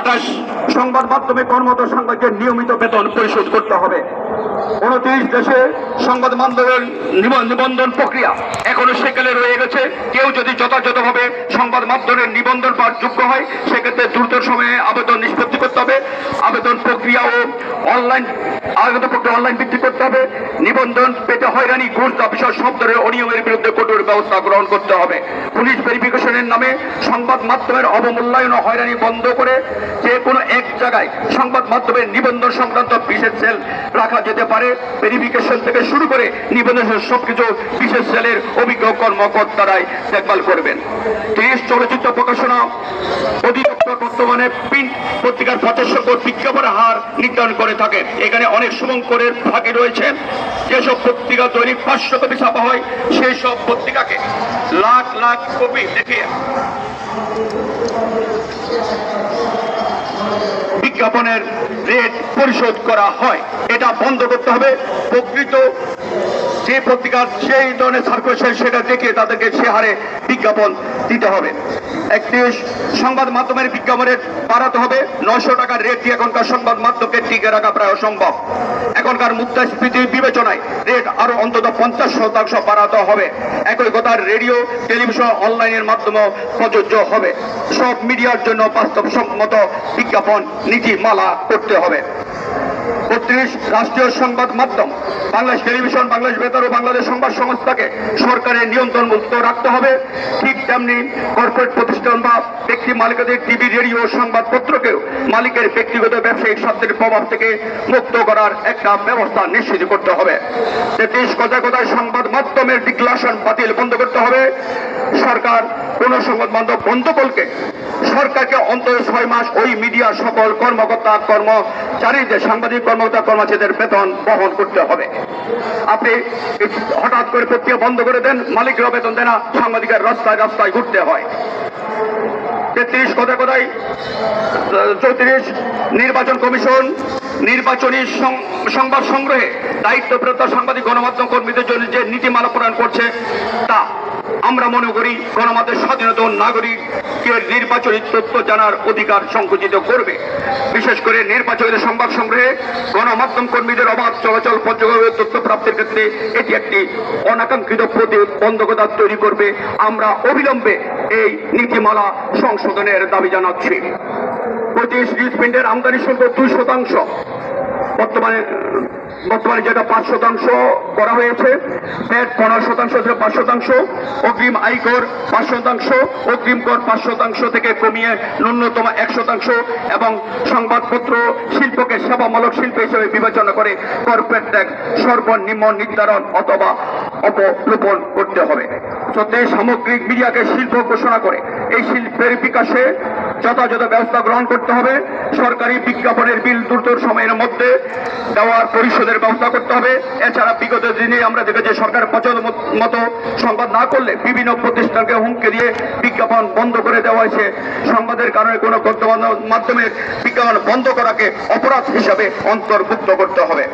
আঠাশ সংবাদ মাধ্যমে কর্মরত সাংবাদিকের নিয়মিত বেতন পরিশোধ করতে হবে। উনত্রিশ দেশে সংবাদ মাধ্যমের নিবন্ধন প্রক্রিয়া এখনও সেকালে রয়ে গেছে। কেউ যদি যথাযথভাবে সংবাদ মাধ্যমের নিবন্ধন পাওয়ার যোগ্য হয়, সেক্ষেত্রে দ্রুত সময়ে আবেদন নিষ্পত্তি করতে হবে। আবেদন প্রক্রিয়া ও অনলাইন আবেদন প্রক্রিয়া অনলাইন বৃদ্ধি করতে হবে। নিবন্ধন পেতে হয়রানি, ঘুষ বিষয় সব ধরনের অনিয়মের বিরুদ্ধে কঠোর ব্যবস্থা গ্রহণ করতে হবে। পুলিশ ভেরিফিকেশনের নামে সংবাদ মাধ্যমের অবমূল্যায়ন ও হয়রানি বন্ধ করে যে কোনো এক জায়গায় সংবাদ মাধ্যমের নিবন্ধন সংক্রান্ত বিশেষ সেল রাখা যেতে পারে। ভেরিফিকেশন থেকে শুরু করে নিবন্ধন সবকিছু বিশেষ সেলের অভিজ্ঞ কর্মকর্তারাই দেখভাল করবেন। তিরিশ চলচ্চিত্র প্রকাশনা অধিদপ্তর বর্তমানে প্রিন্ট পত্রিকার প্রচার বিজ্ঞাপনের হার নির্ধারণ করে থাকেন এখানে অনেক শুভঙ্করের ফাঁকে রয়েছে। যেসব পত্রিকা দৈনিক পাঁচশো কপি ছাপা হয় সেই সব পত্রিকাকে লাখ লাখ কপি দেখিয়ে বিজ্ঞাপনের রেট পরিশোধ করা হয়। এটা বন্ধ করতে হবে। প্রকৃত যে পত্রিকার সেই ধরনের সার্কুলেশন সেটা দেখে তাদেরকে সে হারে বিজ্ঞাপন দিতে হবে। একত্রিশ সংবাদ মাধ্যমের বিজ্ঞাপনের বাড়াতে হবে। নশো টাকার রেট দিয়ে এখনকার সংবাদ মাধ্যমকে টিকে রাখা প্রায় অসম্ভব। এখনকার মুদ্রাস্ফীতির বিবেচনায় রেট আরও অন্তত পঞ্চাশ শতাংশ বাড়াতে হবে। একই কথা রেডিও, টেলিভিশন, অনলাইনের মাধ্যমেও প্রযোজ্য হবে। সব মিডিয়ার জন্য বাস্তবসম্মত বিজ্ঞাপন, নীতিমালা করতে হবে। বত্রিশ রাষ্ট্রীয় সংবাদ মাধ্যম। বাংলাদেশ টেলিভিশন, বাংলাদেশ বেতার ও বাংলাদেশ সংবাদ সংস্থাকে সরকারের নিয়ন্ত্রণ মুক্ত রাখতে হবে। ঠিক তেমনি কর্পোরেট প্রতিষ্ঠান বা ব্যক্তি মালিকাদের টিভি, রেডিও সংবাদপত্রকেও মালিকের ব্যক্তিগত ব্যবসায়িক স্বার্থের প্রভাব থেকে মুক্ত করার একটা ব্যবস্থা নিশ্চিত করতে হবে। তেত্রিশ কথায় কথায় সংবাদ মাধ্যমের ডিক্লারেশন বাতিল বন্ধ করতে হবে। সরকার কোন সংবাদ মাধ্যম বন্ধকলকে সরকারকে অন্তত ছয় মাস ওই মিডিয়ার সকল কর্মকর্তা কর্মচারীদের সাংবাদিক, কর্মকর্তা, কর্মচারীদের বেতন বহন করতে হবে। আপনি হঠাৎ করে প্রক্রিয়া বন্ধ করে দেন মালিকরা বেতন দেন সাংবাদিকের রাস্তায় রাস্তায় ঘুরতে হয়। তেত্রিশ কথায় কথায়? চৌত্রিশ নির্বাচন কমিশন নির্বাচনী সংবাদ সংগ্রহে দায়িত্বপ্রাপ্ত সাংবাদিক, গণমাধ্যম কর্মীদের জন্য যে নীতিমালা প্রণয়ন করছে, তা আমরা মনে করি গণমাধ্যমের স্বাধীনতা ও নাগরিকের নির্বাচনী তথ্য জানার অধিকার সংকুচিত করবে। বিশেষ করে নির্বাচনী সংবাদ সংগ্রহে গণমাধ্যম কর্মীদের অবাধ চলাচল, পর্যবেক্ষণ তথ্য প্রাপ্তির ক্ষেত্রে এটি একটি অনাকাঙ্ক্ষিত প্রতিবন্ধকতা তৈরি করবে। আমরা অবিলম্বে এই নীতিমালা সংশোধনের দাবি জানাচ্ছি। পঁচিশ নিউজপ্রিন্টের আমদানি শুল্ক দুই শতাংশ। বর্তমানে বর্তমানে যেটা পাঁচ শতাংশ করা হয়েছে, প্যাট পনেরো শতাংশ থেকে পাঁচ শতাংশ, অগ্রিম আয়কর পাঁচ শতাংশ, অগ্রিম কর পাঁচ শতাংশ থেকে কমিয়ে ন্যূনতম এক শতাংশ এবং সংবাদপত্র শিল্পকে সেবামূলক শিল্প হিসেবে বিবেচনা করে কর্পোরেট ট্যাক্স সর্বনিম্ন নির্ধারণ অথবা অবলোপন করতে হবে। যাতে সামগ্রিক মিডিয়াকে শিল্প ঘোষণা করে, এই শিল্পের বিকাশে যথাযথ ব্যবস্থা গ্রহণ করতে হবে। সরকারি বিজ্ঞাপনের বিল দ্রুত সময়ের মধ্যে দেওয়ার পরিশোধের ব্যবস্থা করতে হবে। এছাড়া বিগত দিনে আমরা দেখেছি সরকার পছন্দ মতো সংবাদ না করলে বিভিন্ন প্রতিষ্ঠানকে হুমকি দিয়ে বিজ্ঞাপন বন্ধ করে দেওয়া হয়েছে। সংবাদের কারণে কোনো মাধ্যমের বিজ্ঞাপন বন্ধ করাকে অপরাধ হিসাবে অন্তর্ভুক্ত করতে হবে।